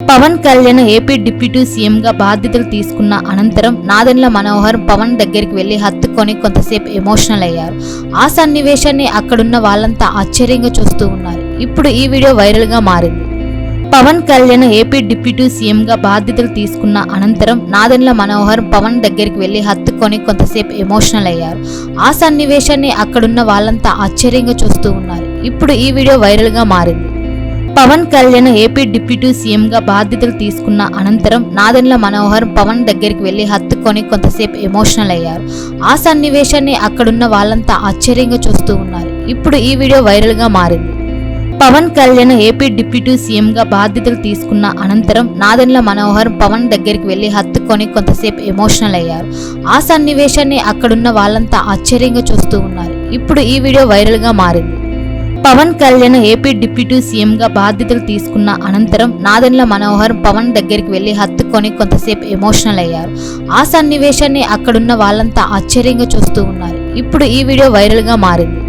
Pawan Kalyan AP deputy సీఎంగా బాధ్యతలు తీసుకున్న అనంతరం నాదెండ్ల మనోహర్ పవన్ దగ్గరికి వెళ్ళి హత్తుకొని కొంతసేపు ఎమోషనల్ అయ్యారు. ఆ సన్నివేశాన్ని అక్కడున్న వాళ్ళంతా ఆశ్చర్యంగా చూస్తూ ఉన్నారు. ఇప్పుడు ఈ వీడియో వైరల్గా మారింది. పవన్ కళ్యాణ్ ఏపీ డిప్యూటీ సీఎంగా బాధ్యతలు తీసుకున్న అనంతరం నాదెండ్ల మనోహర్ పవన్ దగ్గరికి వెళ్ళి హత్తుకొని కొంతసేపు ఎమోషనల్ అయ్యారు. ఆ సన్నివేశాన్ని అక్కడున్న వాళ్ళంతా ఆశ్చర్యంగా చూస్తూ ఉన్నారు. ఇప్పుడు ఈ వీడియో వైరల్గా మారింది. పవన్ కళ్యాణ్ ఏపీ డిప్యూటీ సీఎంగా బాధ్యతలు తీసుకున్న అనంతరం నాదెండ్ల మనోహర్ పవన్ దగ్గరికి వెళ్ళి హత్తుకొని కొంతసేపు ఎమోషనల్ అయ్యారు. ఆ సన్నివేశాన్ని అక్కడున్న వాళ్ళంతా ఆశ్చర్యంగా చూస్తూ ఉన్నారు. ఇప్పుడు ఈ వీడియో వైరల్గా మారింది. పవన్ కళ్యాణ్ ఏపీ డిప్యూటీ సీఎంగా బాధ్యతలు తీసుకున్న అనంతరం నాదెండ్ల మనోహర్ పవన్ దగ్గరికి వెళ్ళి హత్తుకొని కొంతసేపు ఎమోషనల్ అయ్యారు. ఆ సన్నివేశాన్ని అక్కడున్న వాళ్ళంతా ఆశ్చర్యంగా చూస్తూ ఉన్నారు. ఇప్పుడు ఈ వీడియో వైరల్గా మారింది. పవన్ కళ్యాణ్ ఏపీ డిప్యూటీ సీఎంగా బాధ్యతలు తీసుకున్న అనంతరం నాదెండ్ల మనోహర్ పవన్ దగ్గరికి వెళ్ళి హత్తుకొని కొంతసేపు ఎమోషనల్ అయ్యారు. ఆ సన్నివేశాన్ని అక్కడున్న వాళ్ళంతా ఆశ్చర్యంగా చూస్తూ ఉన్నారు. ఇప్పుడు ఈ వీడియో వైరల్గా మారింది.